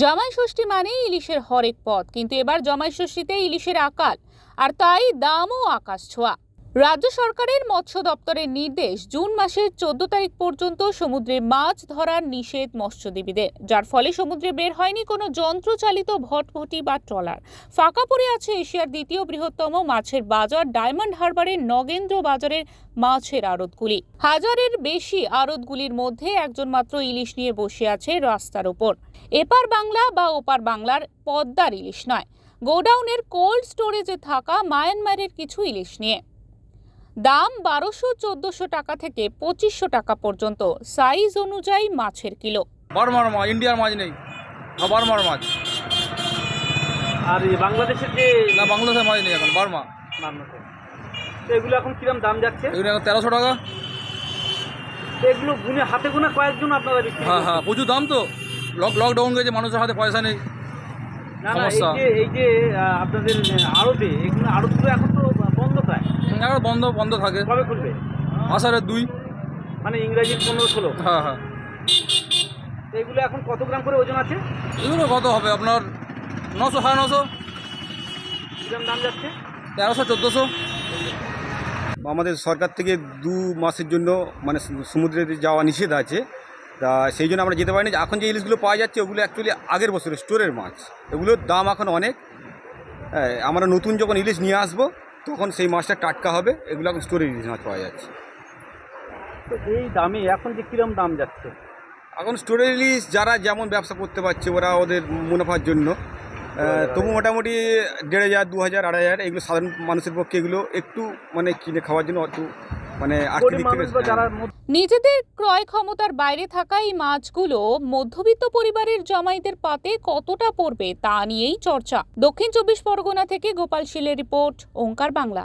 জামাই ষষ্ঠী মানেই ইলিশের হরেক পথ কিন্তু এবার জামাই ষষ্ঠীতে ইলিশের আকাল, আর তাই দামও আকাশ ছোঁয়া। রাজ্য সরকারের মৎস্য দপ্তরের নির্দেশ জুন মাসের চোদ্দ তারিখ পর্যন্ত সমুদ্রে মাছ ধরার নিষেধ মৎস্যজীবীদের, যার ফলে সমুদ্রে বের হয়নি কোনো যন্ত্রচালিত ভটভটি বা ট্রলার। ফাঁকা পড়ে আছে এশিয়ার দ্বিতীয় বৃহত্তম মাছের বাজার ডায়মন্ড হারবারের নগেন্দ্র বাজারের মাছের আড়তগুলি। হাজারের বেশি আড়তগুলির মধ্যে একজন মাত্র ইলিশ নিয়ে বসে আছে রাস্তার ওপর। এপার বাংলা বা ওপার বাংলার পদ্মার ইলিশ নয়। গোডাউনের কোল্ড স্টোরেজে থাকা মায়ানমারের কিছু ইলিশ নিয়ে। দাম বারোশো চোদ্দশো টাকা থেকে পঁচিশশো টাকা পর্যন্ত। সাইজ অনুযায়ী মাছের কিলো। বার্মার মাছ ইন্ডিয়ার মাছ নেই। বার্মার মাছ। আর এই বাংলাদেশের যে না বাংলাদেশের মাছ নেই এখন বার্মা। এগুলো এখন কিরম দাম যাচ্ছে? এগুলো এখন তেরোশো টাকা। এগুলো গুনে হাতে গোনা কয়েকজন আপনারা বিক্রি হ্যাঁ হ্যাঁ প্রচুর দাম তো। লক লকডাউন গেছে মানুষের হাতে পয়সা নেই। না না এই। যে এই যে আপনাদের আড়তে এগুলো আড়তগুলো এখন তো বন্ধ প্রায় বন্ধ বন্ধ থাকে। কবে খুলবে? আষাঢ়ের দুই। মানে ইংরাজির পনেরো ষোলো? হ্যাঁ হ্যাঁ। তো এগুলো এখন কত গ্রাম করে ওজন আছে? এগুলো কত হবে আপনার? নশো সাড়ে নশো। কিরম দাম যাচ্ছে? তেরোশো চোদ্দোশো। আমাদের সরকার থেকে দু মাসের জন্য মানে সমুদ্রে যাওয়া নিষেধ আছে। তা সেই জন্য আমরা যেতে পারিনি। এখন যে ইলিশগুলো পাওয়া যাচ্ছে ওগুলো অ্যাকচুয়ালি আগের বছরের স্টোরের মাছ। এগুলোর দাম এখন অনেক। হ্যাঁ, আমরা নতুন যখন ইলিশ নিয়ে আসব তখন সেই মাছটা টাটকা হবে এগুলো এখন স্টোরেজ ইলিশ মাছ পাওয়া যাচ্ছে। তো এই দামে এখন যে কীরকম দাম যাচ্ছে? এখন স্টোরেজ রিলিজ যারা যেমন ব্যবসা করতে পারছে ওরা ওদের মুনাফার জন্য। তবু মোটামুটি দেড় হাজার দু হাজার আড়াই হাজার এগুলো সাধারণ মানুষের পক্ষে এগুলো একটু মানে কিনে খাওয়ার জন্য একটু মানে নিজেদের ক্রয় ক্ষমতার বাইরে থাকা এই মাছগুলো মধ্যবিত্ত পরিবারের জমাইদের পাতে কতটা পড়বে তা নিয়েই চর্চা। দক্ষিণ চব্বিশ পরগনা থেকে গোপাল শিলের রিপোর্ট ওঙ্কার বাংলা।